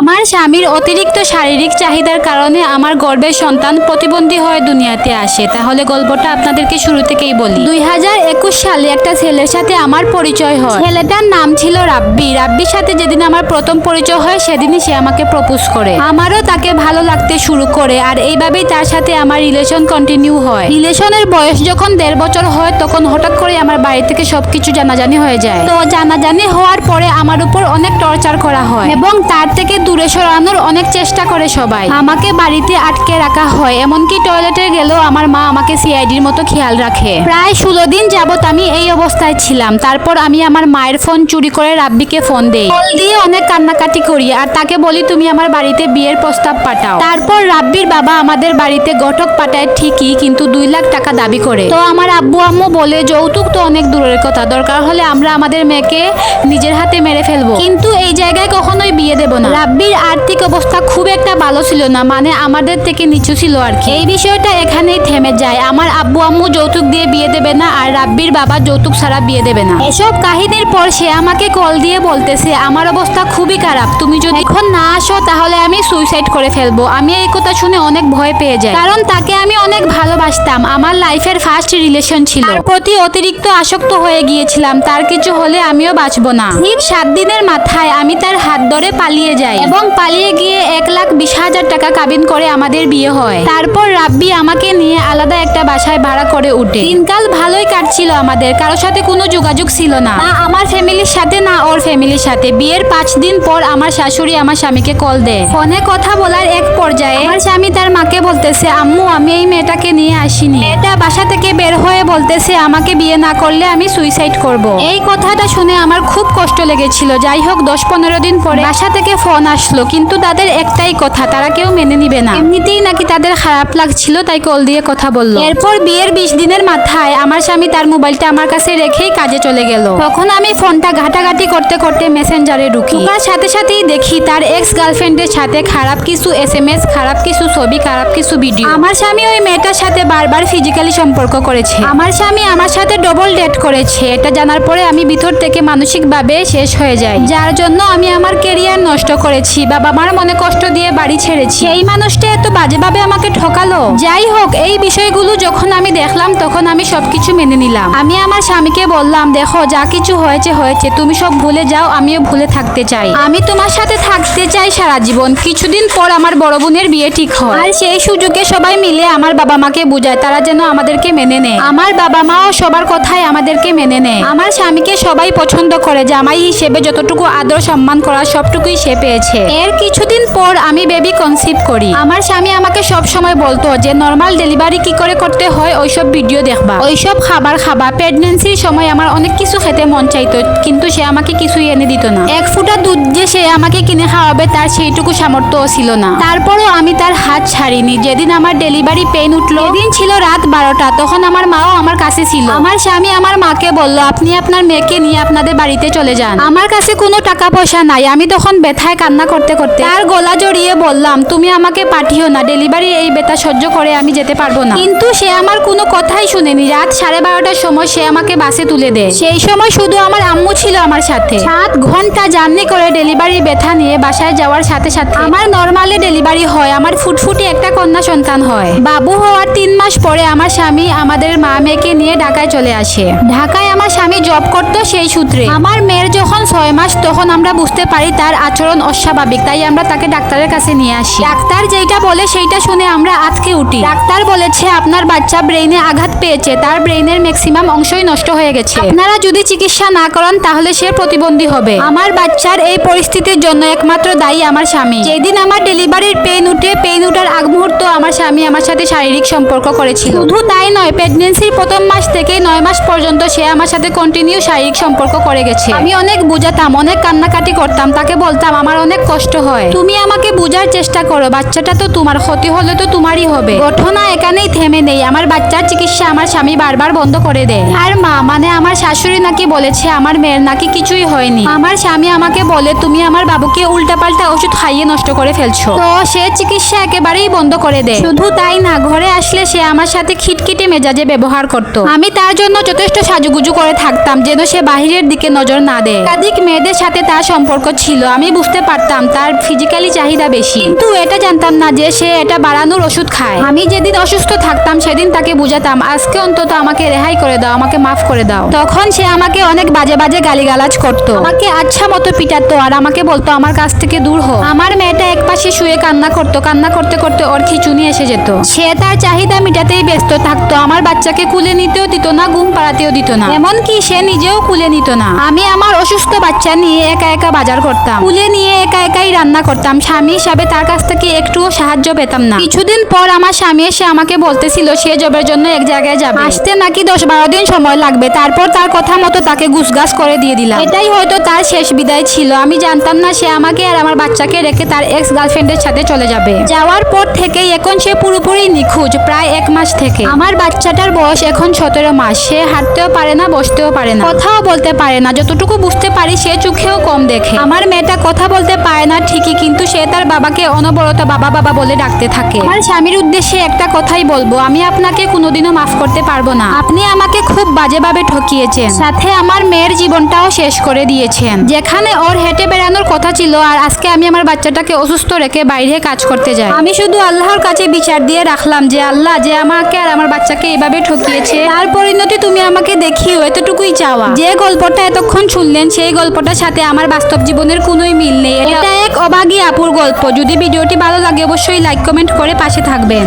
আমার স্বামীর অতিরিক্ত শারীরিক চাহিদার কারণে আমার গর্ভের সন্তান প্রতিবন্ধী হয়ে দুনিয়াতে আসে। তাহলে গল্পটা আপনাদেরকে শুরু থেকেই বলি। দুই হাজার একুশ সালে একটা ছেলের সাথে আমার পরিচয় হয়। ছেলেটার নাম ছিল রাব্বি। রাব্বির সাথে যেদিন আমার প্রথম পরিচয় হয়, সেদিনই সে আমাকে প্রপোজ করে। আমারও তাকে ভালো লাগতে শুরু করে আর এইভাবেই তার সাথে আমার রিলেশন কন্টিনিউ হয়। রিলেশনের বয়স যখন দেড় বছর হয়, তখন হঠাৎ করে আমার বাড়ি থেকে সবকিছু জানাজানি হয়ে যায়। তো জানাজানি হওয়ার পরে আমার উপর অনেক টর্চার করা হয় এবং তার থেকে দূরে সরানোর অনেক চেষ্টা করে সবাই। আমাকে বাড়িতে আটকে রাখা হয়, এমনকি টয়লেটে গেলেও আমার মা আমাকে সিআইডির মতো খেয়াল রাখে। প্রায় ষোলো দিন যাবত আমি এই অবস্থায় ছিলাম। তারপর আমি আমার মায়ের ফোন চুরি করে রাব্বিকে ফোন দেই। দিয়ে অনেক কান্নাকাটি করি আর তাকে বলি, তুমি আমার বাড়িতে বিয়ের প্রস্তাব পাঠাও। তারপর রাব্বির বাবা আমাদের বাড়িতে ঘটক পাঠায় ঠিকই, কিন্তু দুই লাখ টাকা দাবি করে। তো আমার আব্বু আম্মু বলে, যৌতুক তো অনেক দূরের কথা, দরকার হলে আমরা আমাদের মেয়েকে নিজের হাতে মেরে ফেলব। কিন্তু এই জায়গায় কখনোই বিয়ে দেব না। রাব্বির আর্থিক অবস্থা খুব একটা ভালো ছিল না মানে আমাদের থেকে নিচু ছিল আর কি। এই বিষয়টা এখানেই থেমে যায়। আমার আব্বু আম্মু যৌতুক দিয়ে বিয়ে দেবে না আর রাব্বির বাবা যৌতুক ছাড়া বিয়ে দেবে না। এসব কাহিনীর পর সে আমাকে কল দিয়ে বলতেছে, আমার অবস্থা খুবই খারাপ। তুমি যদি এখন না আসো, তাহলে আমি সুইসাইড করে ফেলব। আমি এই কথা শুনে অনেক ভয় পেয়ে যাই। কারণ তাকে আমি অনেক ভালোবাসতাম। আমার লাইফের ফার্স্ট রিলেশন ছিল। প্রতি অতিরিক্ত আসক্ত হয়ে গিয়েছিলাম। তার কিছু হলে আমিও বাঁচবো না। ঠিক সাত দিনের মাথায় আমি তার হাত ধরে পালিয়ে যাই। এবং পালিয়ে গিয়ে এক লাখ বিশ হাজার টাকা কাবিন করে আমাদের বিয়ে হয়। তারপর রাব্বি আমাকে নিয়ে আলাদা একটা বাসায় ভাড়া করে উঠে। দিনকাল ভালোই কাটছিল আমাদের, কারোর সাথে কোনো যোগাযোগ ছিল না। আমার ফ্যামিলির সাথে, না ওর ফ্যামিলির সাথে। বিয়ের পাঁচ দিন পর আমার শাশুড়ি আমার স্বামীকে কল দেয়। ফোনে কথা বলার এক পর্যায়ে আমার স্বামী তার মাকে বলতেছে, আম্মু, আমি এই মেয়েটাকে নিয়ে আসিনি। মেয়েটা বাসা থেকে বের হয়ে বলতেছে, আমাকে বিয়ে না করলে আমি সুইসাইড করব। এই কথাটা শুনে আমার খুব কষ্ট লেগেছিল। যাই হোক, দশ পনেরো দিন পরে বাসা থেকে ফোন আসলো, কিন্তু তাদের একটাই কথা, তারা কেউ মেনে নিবে না। এমনিতেই নাকি তাদের খারাপ লাগছিল, তাই কল দিয়ে কথা বলল। এরপর বিয়ের বিশ দিনের মাথায় আমার স্বামী তার মোবাইলটা আমার কাছে রেখেই কাজে চলে গেল। তখন আমি ফোনটা ঘাটাঘাটি করতে করতে মেসেঞ্জারে ঢুকি। তার সাথে সাথেই দেখি তার এক্স গার্লফ্রেন্ডের সাথে খারাপ কিছু এস এম এস খারাপ কিছু ছবি, খারাপ কিছু ভিডিও আমার স্বামী ওই মেয়েটার সাথে বারবার ফিজিক্যালি সম্পর্ক করেছে। আমার স্বামী আমার সাথে ডবল ডেট করেছে। এটা জানার পরে আমি ভিতর থেকে মানসিকভাবে শেষ হয়ে যাই। যার জন্য আমি আমার কেরিয়ার নষ্ট করেছি, বাবা মার মনে কষ্ট দিয়ে বাড়ি ছেড়েছি। এই মানুষটা এত বাজেভাবে আমাকে ঠকালো। যাই হোক, এই বিষয়গুলো যখন আমি দেখলাম, তখন আমি সবকিছু মেনে নিলাম। আমি আমার স্বামীকে বললাম, দেখো, যা কিছু হয়েছে হয়েছে। তুমি সব ভুলে যাও, আমিও ভুলে থাকতে চাই। আমি তোমার সাথে থাকতে চাই সারা জীবন। কিছুদিন পর আমার বড় বোনের বিয়ে ঠিক হয়। আর সেই সুযোগে সবাই মিলে আমার বাবা মাকে বুঝায়, তারা যেন আমাদেরকে মেনে নেয়। আমার বাবা মাও সবার কথাই আমাদেরকে মেনে নেয়। আমার স্বামীকে সবাই পছন্দ করে জামাই হিসেবে যতটুকু আদর সম্মান করা সবটুকুই সে পেয়েছে। এর কিছুদিন পর আমি বেবি কনসিভ করি। আমার স্বামী আমাকে সব সময় বলতো যে নর্মাল ডেলিভারি কি করে করতে হয়, ওইসব ভিডিও দেখবা। ওইসব খাবার খাবা। প্রেগনেন্সির সময় আমার অনেক কিছু খেতে মন চাইতো, কিন্তু সে আমাকে কিছুই এনে দিত না। এক ফুটা দুধ যে সে আমাকে কিনে খাওয়াবে, তার সেইটুকু সামর্থ্যও ছিল না। তারপরও আমি তার হাত ছাড়িনি। যেদিন আমার ডেলিভারি পেন উঠল, সেদিন ছিল রাত বারোটা। তখন আমার মাও আমার কাছে ছিল। আমার স্বামী আমার মাকে বলল, আপনি আপনার মেয়েকে নিয়ে আপনাদের বাড়িতে চলে যান। আমার কাছে কোনো টাকা পয়সা নাই। আমি তখন ব্যথায় কান্না করতে করতে তার গলা জড়িয়ে বললাম, তুমি আমাকে পাঠিও না ডেলিভারি এই ব্যথা সহ্য করে আমি যেতে পারব না। কিন্তু সে আমার কোনো কথাই শুনেনি। রাত সাড়ে বারোটার সময় সে আমাকে বাসে তুলে দেয়। সেই সময় শুধু আমার আম্মু ছিল আমার সাথে। সাত ঘণ্টা জার্নি করে ডেলিভারি ব্যথা নিয়ে বাসায় যাওয়ার সাথে সাথে আমার নর্মালি ডেলিভারি হয়, আমার ফুটফুটি একটা কন্যা সন্তান হয়। বাবু হওয়ার তিন মাস পরে আমার স্বামী আমাদের মা মেয়েকে নিয়ে ঢাকায় চলে আসে। ঢাকায় আমার স্বামী জব করতো সেই সূত্রে। আমার মেয়ের যখন ছয় মাস, তখন আমরা বুঝতে পারি তার আচরণ অস্বাভাবিক তাই আমরা তাকে ডাক্তারের কাছে নিয়ে আসি। ডাক্তার যেটা বলে সেইটা শুনে আমরা আজকে উঠি। ডাক্তার বলেছে, আপনার বাচ্চা ব্রেইনে আঘাত পেয়েছে, তার ব্রেইনের ম্যাক্সিমাম অংশই নষ্ট হয়ে গেছে। আপনারা যদি চিকিৎসা না করেন, তাহলে সে প্রতিবন্ধী হবে। আমার বাচ্চার এই পরিস্থিতির জন্য একমাত্র দায়ী আমার স্বামী। যেদিন আমার ডেলিভারির পেন উঠে, পেন উঠার আগ মুহূর্ত আমার স্বামী আমার সাথে শারীরিক সম্পর্ক করেছিল। শুধু তাই নয় প্রেগনেন্সির প্রথম মাস থেকে নয় মাস পর্যন্ত সে আমার সাথে কন্টিনিউ শারীরিক সম্পর্ক করে গেছে। আমি অনেক বুঝাতাম, অনেক কান্নাকাটি করতাম, তাকে বলতাম, আমার অনেক কষ্ট হয়। তুমি আমাকে বুঝার চেষ্টা করো, বাচ্চাটা তো তোমার, ক্ষতি হলে তো তোমারই হবে। ঘটনা এখানেই থেমে নেই। আমার বাচ্চার চিকিৎসা আমার স্বামী বারবার বন্ধ করে দেয়। আর মা মানে আমার শাশুড়ি নাকি বলেছে, আমার মেয়ের নাকি কিছুই হয়নি। আমার স্বামী আমাকে বলে, তুমি আমার বাবুকে উল্টাপাল্টা ওষুধ খাইয়ে নষ্ট করে ফেলছো। তো সে চিকিৎসা একেবারেই বন্ধ করে দেয়। শুধু তাই না, ঘরে আসলে সে আমার সাথে খিটখিটে মেজাজে ব্যবহার করত। আমি তার জন্য যথেষ্ট সাজুগুজু করে থাকতাম, যেন সে বাহিরের দিকে নজর না দেয়। একাধিক মেয়েদের সাথে তার সম্পর্ক ছিল। আমি বুঝতে পারতাম বুঝতাম তার ফিজিক্যালি চাহিদা বেশি। কিন্তু এটা জানতাম না যে সে এটা বাড়ানোর ওষুধ খায়। আমি যেদিন অসুস্থ থাকতাম, সেদিন তাকে বুঝাতাম, আজকে অন্তত আমাকে রেহাই করে দাও, আমাকে মাফ করে দাও। তখন সে আমাকে অনেক বাজে বাজে গালিগালাজ করতো। আমাকে আচ্ছা মতো পিটাতো আর আমাকে বলতো, আমার কাছ থেকে দূর হো। আমার মেয়েটা এক পাশে শুয়ে কান্না করতো, কান্না করতে করতে ওর খিচুনি এসে যেত। সে তার চাহিদা মিটাতেই ব্যস্ত থাকতো, আমার বাচ্চাকে কুলে নিতেও দিত না, ঘুম পাড়াতেও দিত না। এমনকি সে নিজেও কুলে নিত না। আমি আমার অসুস্থ বাচ্চা নিয়ে একা একা বাজার করতাম। কুলে নিয়ে একা একাই রান্না করতাম। স্বামী হিসাবে তার কাছ থেকে একটুও সাহায্য পেতাম না। কিছুদিন পর আমার স্বামী এসে আমাকে বলতেছিল, সে জবের জন্য এক জায়গায় যাবে। আসতে নাকি দশ বারো দিন সময় লাগবে। তারপর তার কথা মতো তাকে গুছগাছ করে দিয়ে দিলাম। এটাই হয়তো তার শেষ বিদায় ছিল। আমি জানতাম না সে আমাকে আর আমার বাচ্চাকে রেখে তার এক্স গার্লফ্রেন্ডের সাথে চলে যাবে। যাওয়ার পর থেকেই এখন সে পুরোপুরি নিখোঁজ, প্রায় এক মাস থেকে। আমার বাচ্চাটার বয়স এখন সতেরো মাস। সে হাঁটতেও পারে না, বসতেও পারে না। কথাও বলতে পারে না। যতটুকু বুঝতে পারি, সে চোখেও কম দেখে। আমার মেয়েটা কথা বলতে পারে না, ঠিকই, কিন্তু সে তার বাবাকে অনবরত বাবা বাবা বলে ডাকতে থাকে। আমার স্বামীর উদ্দেশ্যে একটা কথাই বলব, আমি আপনাকে কোনোদিনও মাফ করতে পারব না। আপনি আমাকে খুব বাজেভাবে ঠকিয়েছেন। সাথে আমার মেয়ের জীবনটাও শেষ করে দিয়েছেন। যেখানে ওর হেঁটে বেড়ানোর কথা ছিল, আর আজকে আমি আমার বাচ্চাটাকে অসুস্থ রেখে বাইরে কাজ করতে যাই। আমি শুধু আল্লাহর কাছে বিচার দিয়ে রাখলাম যে, আল্লাহ যে আমাকে আর আমার বাচ্চাকে এভাবে ঠকিয়েছে, তার পরিণতি তুমি আমাকে দেখিও, এতটুকুই চাওয়া। যে গল্পটা এতক্ষণ শুনলেন, সেই গল্পটার সাথে আমার বাস্তব জীবনের কোনোই মিল নেই। এটা এক অবাগী আপুর গল্প। যদি ভিডিওটি ভালো লাগে, অবশ্যই লাইক কমেন্ট করে পাশে থাকবেন।